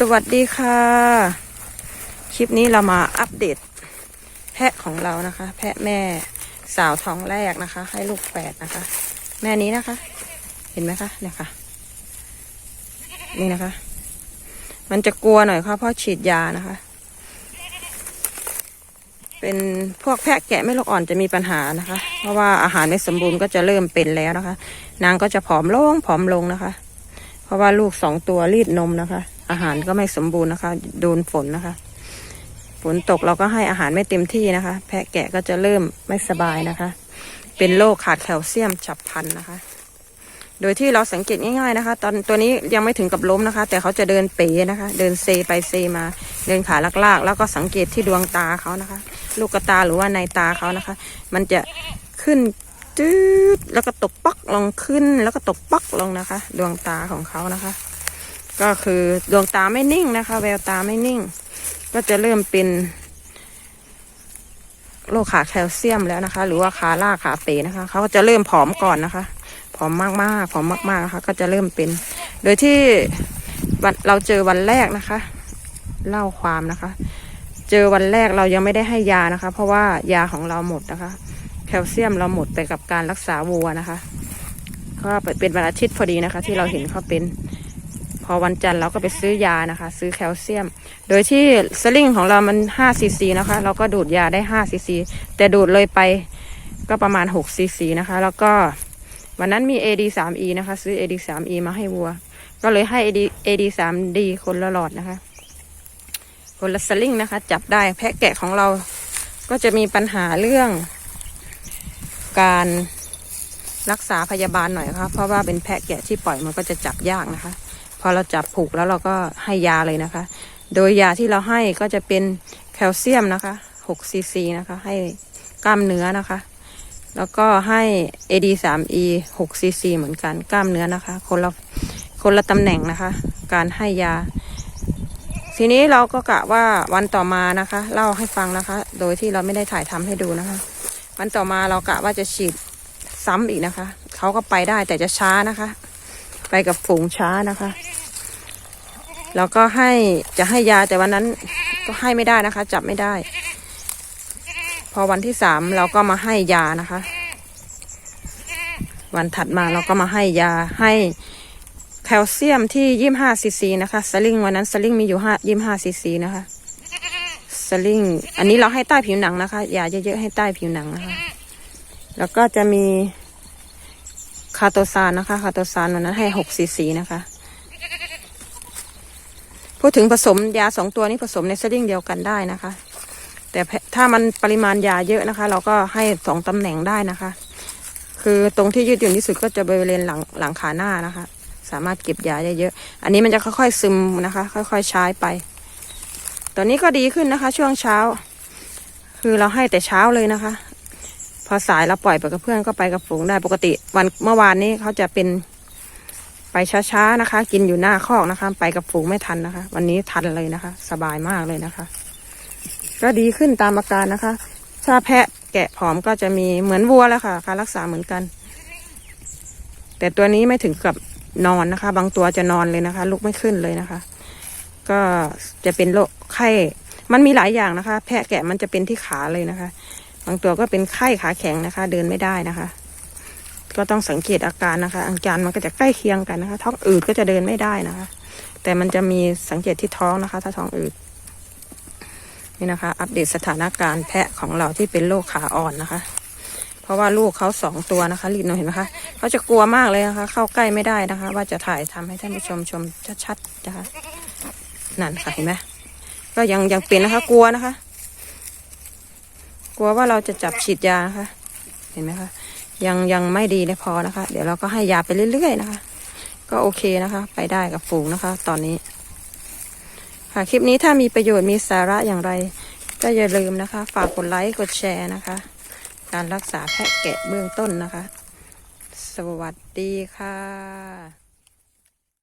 สวัสดีค่ะ คลิปนี้เรามาอัปเดต แพะของเรานะคะ แพะแม่สาวท้องแรกนะคะ ให้ลูกแฝดนะคะ แม่นี้นะคะ เห็นไหมคะเนี่ยค่ะ นี่นะคะ มันจะกลัวหน่อยค่ะเพราะฉีดยานะคะ เป็นพวกแพะแกะไม่ลูกอ่อนจะมีปัญหานะคะ เพราะว่าอาหารไม่สมบูรณ์ก็จะเริ่มเป็นแล้วนะคะ นางก็จะผอมลงผอมลงนะคะ เพราะว่าลูกสองตัวรีดนมนะคะ อาหารก็ไม่สมบูรณ์นะคะโดนฝนนะคะ ฝนตกเราก็ให้อาหารไม่เต็มที่นะคะ แพะแกะก็จะเริ่มไม่สบายนะคะ เป็นโรคขาดแคลเซียมฉับพลันนะคะ โดยที่เราสังเกตง่ายๆนะคะ ตอนตัวนี้ยังไม่ถึงกับล้มนะคะ แต่เขาจะเดินเป๋นะคะ เดินเซไปเซมา เดินขาลากๆ แล้วก็สังเกตที่ดวงตาเขานะคะ ลูกตาหรือว่าในตาเขานะคะ มันจะขึ้นจืดแล้วก็ตกปักลงขึ้นแล้วก็ตกปักลงนะคะ ดวงตาของเขานะคะ ก็คือดวงตาไม่นิ่งนะคะ แววตาไม่นิ่ง ก็จะเริ่มเป็นโรคขาแคลเซียมแล้วนะคะ หรือว่าขาล่ากขาเป๋นะคะเขาก็จะเริ่มผอมก่อนนะคะผอมมากๆผอมมากๆนะคะก็จะเริ่มเป็น โดยที่วันเราเจอวันแรกนะคะ เล่าความนะคะ เจอวันแรกเรายังไม่ได้ให้ยานะคะ เพราะว่ายาของเราหมดนะคะ แคลเซียมเราหมดไปกับการรักษาวัวนะคะ ก็เป็นวันอาทิตย์พอดีนะคะ ที่เราเห็นเขาเป็น พอวันจันทร์เราก็ไปซื้อยานะคะ ซื้อแคลเซียม โดยที่สลิงของเรามัน5ซีซีนะคะ เราก็ดูดยาได้5ซีซีแต่ดูดเลยไปก็ประมาณ6ซีซีนะคะ แล้วก็วันนั้นมี AD 3 E นะคะ ซื้อ AD 3 E มาให้วัว ก็เลยให้ AD AD 3 D คนละหลอดนะคะ คนละสลิงนะคะ จับได้แพะแกะของเราก็จะมีปัญหาเรื่อง การรักษาพยาบาลหน่อยค่ะเพราะว่าเป็นแพะแกะที่ปล่อยมันก็จะจับยากนะคะ อเราจับผูกแล้วเราก็ให้ยาเลยนะคะ โดยยาที่เราให้ก็จะเป็นแคลเซียมนะคะ6ซีซีนะคะ ให้กล้ามเนื้อนะคะ แล้วก็ให้ AD 3 E 6ซีซีเหมือนกันกล้ามเนื้อนะคะ คนละคนละตำแหน่งนะคะ การให้ยา ทีนี้เราก็กะว่าวันต่อมานะคะ เล่าให้ฟังนะคะ โดยที่เราไม่ได้ถ่ายทำให้ดูนะคะ วันต่อมาเรากะว่าจะฉีดซ้ำอีกนะคะ เขาก็ไปได้แต่จะช้านะคะ ไปกับฝูงช้านะคะ แล้วก็ให้จะให้ยาแต่วันนั้นก็ให้ไม่ได้นะคะ จับไม่ได้ พอวันที่สามเราก็มาให้ยานะคะ วันถัดมาเราก็มาให้ยาให้แคลเซียมที่ยี่ห้าซีซีนะคะสลิงวันนั้นสลิงมีอยู่ห้ายี่ห้าซีซีนะคะสลิงอันนี้เราให้ใต้ผิวหนังนะคะยาเยอะๆให้ใต้ผิวหนังนะคะ แล้วก็จะมีคาโตซานนะคะคาโตซานวันนั้นให้หกซีซีนะคะ พูดถึงผสมยาสองตัวนี้ผสมในสลิงเดียวกันได้นะคะ แต่ถ้ามันปริมาณยาเยอะนะคะ เราก็ให้สองตำแหน่งได้นะคะ คือตรงที่ยืดหยุ่นที่สุดก็จะบริเวณหลังหลังขาหน้านะคะ สามารถเก็บยาได้เยอะ อันนี้มันจะค่อยๆซึมนะคะ ค่อยๆใช้ไป ตอนนี้ก็ดีขึ้นนะคะ ช่วงเช้า คือเราให้แต่เช้าเลยนะคะ พอสายเราปล่อยไปกับเพื่อนก็ไปกับฝูงได้ปกติ วันเมื่อวานนี้เขาจะเป็น ไปช้าๆนะคะ กินอยู่หน้าคอกนะคะ ไปกับฝูงไม่ทันนะคะ วันนี้ทันเลยนะคะ สบายมากเลยนะคะ ก็ดีขึ้นตามอาการนะคะ ถ้าแพะแกะผอมก็จะมีเหมือนวัวแล้วค่ะ การรักษาเหมือนกัน แต่ตัวนี้ไม่ถึงกับนอนนะคะ บางตัวจะนอนเลยนะคะ ลุกไม่ขึ้นเลยนะคะ ก็จะเป็นโรคไข้ มันมีหลายอย่างนะคะ แพะแกะมันจะเป็นที่ขาเลยนะคะ บางตัวก็เป็นไข้ขาแข็งนะคะ เดินไม่ได้นะคะ ก็ต้องสังเกตอาการนะคะ อาการมันก็จะใกล้เคียงกันนะคะ ท้องอืดก็จะเดินไม่ได้นะคะ แต่มันจะมีสังเกตที่ท้องนะคะ ถ้าท้องอืดนี่นะคะ อัปเดตสถานการณ์แพะของเราที่เป็นโรคขาอ่อนนะคะ เพราะว่าลูกเขาสองตัวนะคะลีดนเห็นไหมคะเขาจะกลัวมากเลยนะคะ เข้าใกล้ไม่ได้นะคะ ว่าจะถ่ายทำให้ท่านผู้ชมชมชัดๆนะคะนั่นค่ะเห็นไหมก็ยังยังเป็นนะคะ กลัวนะคะ กลัวว่าเราจะจับฉีดยานะคะ เห็นไหมคะ ยังยังไม่ดีเลยพอนะคะ เดี๋ยวเราก็ให้ยาไปเรื่อยๆนะคะ ก็โอเคนะคะ ไปได้กับฝูงนะคะ ตอนนี้ ค่ะคลิปนี้ถ้ามีประโยชน์มีสาระอย่างไร ก็อย่าลืมนะคะ ฝากกดไลค์กดแชร์นะคะ การรักษาแพะแกะเบื้องต้นนะคะ สวัสดีค่ะ